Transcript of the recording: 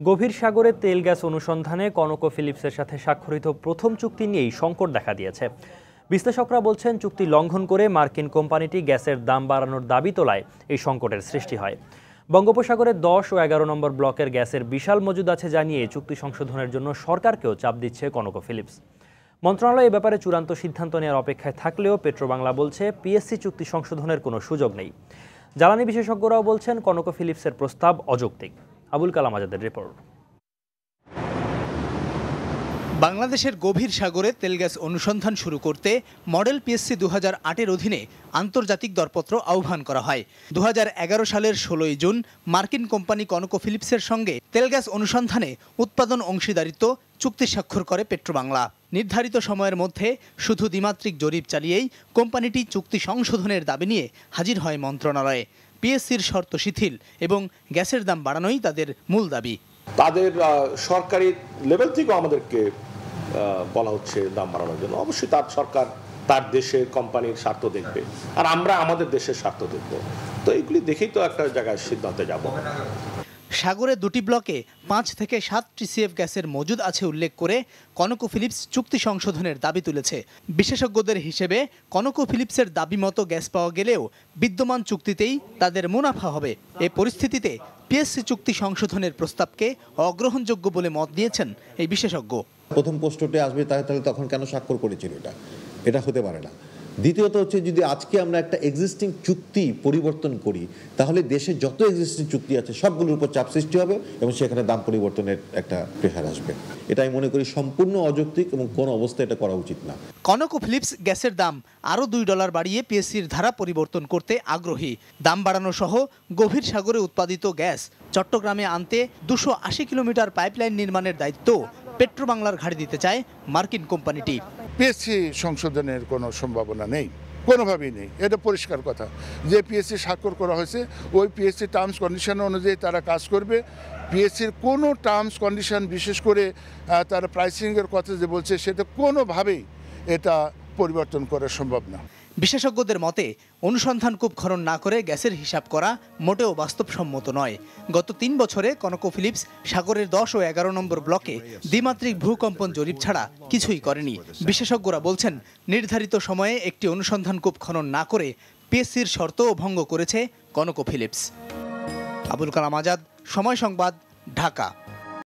গভীর সাগরে তেল গ্যাস অনুসন্ধানে কনকো ফিলিপসের সাথে স্বাক্ষরিত প্রথম চুক্তি নিয়েই সংকট দেখা দিয়েছে। বিশ্লেষকরা বলছেন, চুক্তি লঙ্ঘন করে মার্কিন কোম্পানিটি গ্যাসের দাম বাড়ানোর দাবি তোলায় এই সংকটের সৃষ্টি হয়। বঙ্গোপসাগরে দশ ও এগারো নম্বর ব্লকের গ্যাসের বিশাল মজুদ আছে জানিয়ে চুক্তি সংশোধনের জন্য সরকারকেও চাপ দিচ্ছে কনকো ফিলিপস মন্ত্রণালয় এ ব্যাপারে চূড়ান্ত সিদ্ধান্ত নেওয়ার অপেক্ষায় থাকলেও পেট্রোবাংলা বলছে, পিএসসি চুক্তি সংশোধনের কোনো সুযোগ নেই। জ্বালানি বিশেষজ্ঞরাও বলছেন কনকো ফিলিপসের প্রস্তাব অযৌক্তিক। আবুল কালাম আজাদের রিপোর্ট। বাংলাদেশের গভীর সাগরে তেল গ্যাস অনুসন্ধান শুরু করতে মডেল পিএসসি দু হাজার অধীনে আন্তর্জাতিক দরপত্র আহ্বান করা হয়। দু হাজার এগারো সালের ষোলোই জুন মার্কিন কোম্পানি কনকো ফিলিপসের সঙ্গে তেল গ্যাস অনুসন্ধানে উৎপাদন অংশীদারিত্ব চুক্তি স্বাক্ষর করে পেট্রোবাংলা। নির্ধারিত সময়ের মধ্যে শুধু দ্বিমাত্রিক জরিপ চালিয়েই কোম্পানিটি চুক্তি সংশোধনের দাবি নিয়ে হাজির হয় মন্ত্রণালয়ে। পিএসসির শর্ত শিথিল এবং গ্যাসের দাম বাড়ানোই তাদের মূল দাবি। তাদের সরকারি লেভেল থেকেও আমাদেরকে বলা হচ্ছে দাম বাড়ানোর জন্য। অবশ্যই তার সরকার তার দেশের কোম্পানির স্বার্থ দেখবে আর আমরা আমাদের দেশের স্বার্থ দেখব। তো এগুলি দেখেই তো একটা জায়গায় সিদ্ধান্তে যাব। সাগরে দুটি ব্লকে পাঁচ থেকে সাত টিসিএফ গ্যাসের মজুদ আছে উল্লেখ করে কনকো ফিলিপস চুক্তি সংশোধনের দাবি তুলেছে। বিশেষজ্ঞদের হিসেবে কনকো ফিলিপসের দাবি মতো গ্যাস পাওয়া গেলেও বিদ্যমান চুক্তিতেই তাদের মুনাফা হবে। এ পরিস্থিতিতে পিএসসি চুক্তি সংশোধনের প্রস্তাবকে অগ্রহণযোগ্য বলে মত দিয়েছেন এই বিশেষজ্ঞ। প্রথম পোস্টে আসবে তাহলে তখন কেন স্বাক্ষর করেছিল এটা? এটা হতে পারে না। দ্বিতীয়ত হচ্ছে যদি আজকে আমরা একটা এক্সিস্টিং চুক্তি পরিবর্তন করি, তাহলে দেশে যত এক্সিস্টিং চুক্তি আছে সবগুলোর উপর চাপ সৃষ্টি হবে এবং সেখানে দাম পরিবর্তনের একটা প্রেশার আসবে। এটা আমি মনে করি সম্পূর্ণ অযৌক্তিক এবং কোনো অবস্থায় এটা করা উচিত না। কনকো ফিলিপস গ্যাসের দাম আরও দুই ডলার বাড়িয়ে পিএসসির ধারা পরিবর্তন করতে আগ্রহী। দাম বাড়ানো সহ গভীর সাগরে উৎপাদিত গ্যাস চট্টগ্রামে আনতে দুশো কিলোমিটার পাইপলাইন নির্মাণের দায়িত্ব পেট্রোবাংলার ঘাড়ে দিতে চায় মার্কিন কোম্পানিটি। পিএসসি সংশোধনের কোনো সম্ভাবনা নেই, কোনোভাবেই নেই। এটা পরিষ্কার কথা। যে পিএসসি স্বাক্ষর করা হয়েছে, ওই পিএসসি টার্মস কন্ডিশন অনুযায়ী তারা কাজ করবে। পিএসসির কোনো টার্মস কন্ডিশন বিশেষ করে তার প্রাইসিংয়ের কথা যে বলছে, সেটা কোনোভাবেই এটা পরিবর্তন করা সম্ভব না। বিশেষজ্ঞদের মতে, অনুসন্ধান কূপ খনন না করে গ্যাসের হিসাব করা মোটেও বাস্তবসম্মত নয়। গত তিন বছরে কনকো ফিলিপস সাগরের দশ ও এগারো নম্বর ব্লকে দ্বিমাত্রিক ভূকম্পন জরিপ ছাড়া কিছুই করেনি। বিশেষজ্ঞরা বলছেন, নির্ধারিত সময়ে একটি অনুসন্ধান কূপ খনন না করে পিএসসির শর্তও ভঙ্গ করেছে কনকো ফিলিপস আবুল কালাম আজাদ, সময় সংবাদ, ঢাকা।